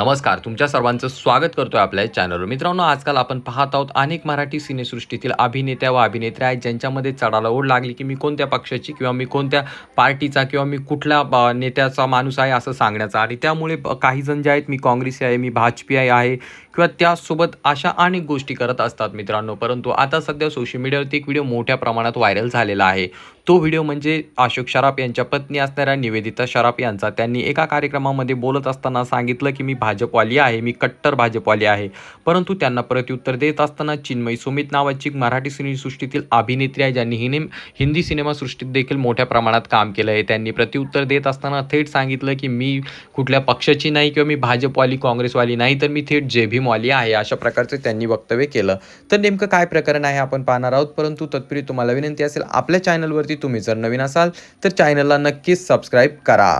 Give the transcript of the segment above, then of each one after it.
नमस्कार तुमच्या सर्वांचं स्वागत करतोय आपल्या चॅनलवर मित्रांनो आजकाल आपण पाहत आहोत अनेक मराठी सिनेसृष्टीतील अभिनेत्या व अभिनेत्र्या आहेत ज्यांच्यामध्ये चढाला ओढ लागली की मी कोणत्या पक्षाची किंवा मी कोणत्या पार्टीचा किंवा मी कुठल्या नेत्याचा माणूस आहे असं सांगण्याचा. आणि त्यामुळे काही जण जे आहेत मी काँग्रेसी आहे मी भाजपी आहे किंवा त्यासोबत अशा अनेक गोष्टी करत असतात मित्रांनो. परंतु आता सध्या सोशल मीडियावरती एक व्हिडिओ मोठ्या प्रमाणात व्हायरल झालेला आहे. तो व्हिडिओ म्हणजे अशोक शराफ यांच्या पत्नी असणाऱ्या निवेदिता शराफ यांचा. त्यांनी एका कार्यक्रमामध्ये बोलत असताना सांगितलं की मी भाजपवाली आहे मी कट्टर भाजपवाली आहे. परंतु त्यांना प्रत्युत्तर देत असताना चिन्मयी सुमित नावाची मराठी सिनेसृष्टीतील अभिनेत्री आहे ज्यांनी हिने हिंदी सिनेमासृष्टीत देखील मोठ्या प्रमाणात काम केलं आहे. त्यांनी प्रत्युत्तर देत असताना थेट सांगितलं की मी कुठल्या पक्षाची नाही किंवा मी भाजपवाली काँग्रेसवाली नाही तर मी थेट जे भीम मॉली आहे अशा प्रकारचं त्यांनी वक्तव्य केलं. तर नेमकं काय प्रकरण आहे आपण पाहणार आहोत परंतु तत्पूर्वी तुम्हाला विनंती असेल आपल्या चॅनलवरती तुम्ही जर नवीन असाल तर चॅनलला नक्कीच सबस्क्राईब करा.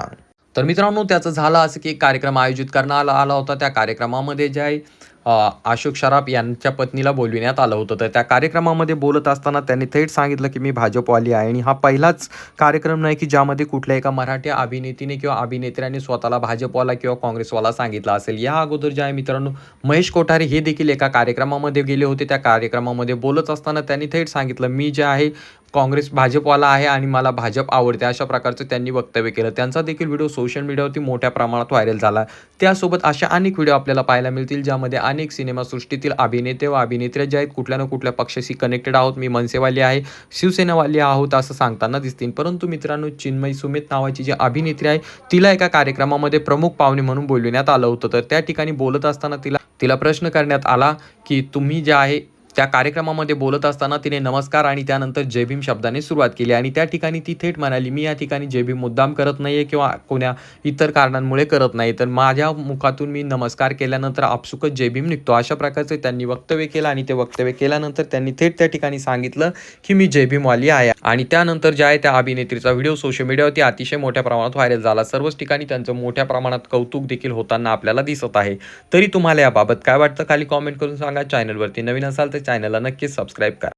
तर मित्रांनो त्याचं झालं असं की एक कार्यक्रम आयोजित करण्यात आला आला होता. त्या कार्यक्रमामध्ये जे आहे अशोक शराफ यांच्या पत्नीला बोलविण्यात आलं होतं. तर त्या कार्यक्रमामध्ये बोलत असताना त्यांनी थेट सांगितलं की मी भाजपवाली आहे आणि हा पहिलाच कार्यक्रम नाही की ज्यामध्ये कुठल्या एका मराठी अभिनेतीने किंवा अभिनेत्र्याने स्वतःला भाजपवाला किंवा काँग्रेसवाला सांगितलं असेल. या अगोदर जे आहे मित्रांनो महेश कोठारे हे देखील एका कार्यक्रमामध्ये गेले होते. त्या कार्यक्रमामध्ये बोलत असताना त्यांनी थेट सांगितलं मी जे आहे काँग्रेस भाजपवाला आहे आणि मला भाजप आवडते अशा प्रकारचं त्यांनी वक्तव्य केलं. त्यांचा देखील व्हिडिओ सोशल मीडियावरती मोठ्या प्रमाणात व्हायरल झाला. त्यासोबत अशा अनेक व्हिडिओ आपल्याला पाहायला मिळतील ज्यामध्ये अनेक सिनेमासृष्टीतील अभिनेते व अभिनेत्र्या ज्या आहेत कुठल्या ना कुठल्या पक्षाशी कनेक्टेड आहोत. मी मनसेवाली आहे शिवसेनावाली आहोत असं सांगताना दिसतील. परंतु मित्रांनो चिन्मयी सुमित नावाची जी अभिनेत्री आहे तिला एका कार्यक्रमामध्ये प्रमुख पाहुणे म्हणून बोलविण्यात आलं होतं. तर त्या ठिकाणी बोलत असताना तिला तिला प्रश्न करण्यात आला की तुम्ही जे आहे त्या कार्यक्रमामध्ये बोलत असताना तिने नमस्कार आणि त्यानंतर जय भीम शब्दाने सुरुवात केली. आणि त्या ठिकाणी ती थेट म्हणाली मी या ठिकाणी जय भीम मुद्दाम करत नाही आहे किंवा कोण्या इतर कारणांमुळे करत नाही तर माझ्या मुखातून मी नमस्कार केल्यानंतर आपसुकच जय भीम निघतो. अशा प्रकारचे त्यांनी वक्तव्य केलं आणि ते वक्तव्य केल्यानंतर त्यांनी थेट त्या ठिकाणी सांगितलं की मी जय भीमवाली आहे. आणि त्यानंतर ज्या आहे त्या अभिनेत्रीचा व्हिडिओ सोशल मीडियावरती अतिशय मोठ्या प्रमाणात व्हायरल झाला. सर्वच ठिकाणी त्यांचं मोठ्या प्रमाणात कौतुक देखील होताना आपल्याला दिसत आहे. तरी तुम्हाला याबाबत काय वाटतं? खाली कॉमेंट करून सांगा. चॅनलवरती नवीन असाल तर चॅनलला नक्कीच सबस्क्राईब करा.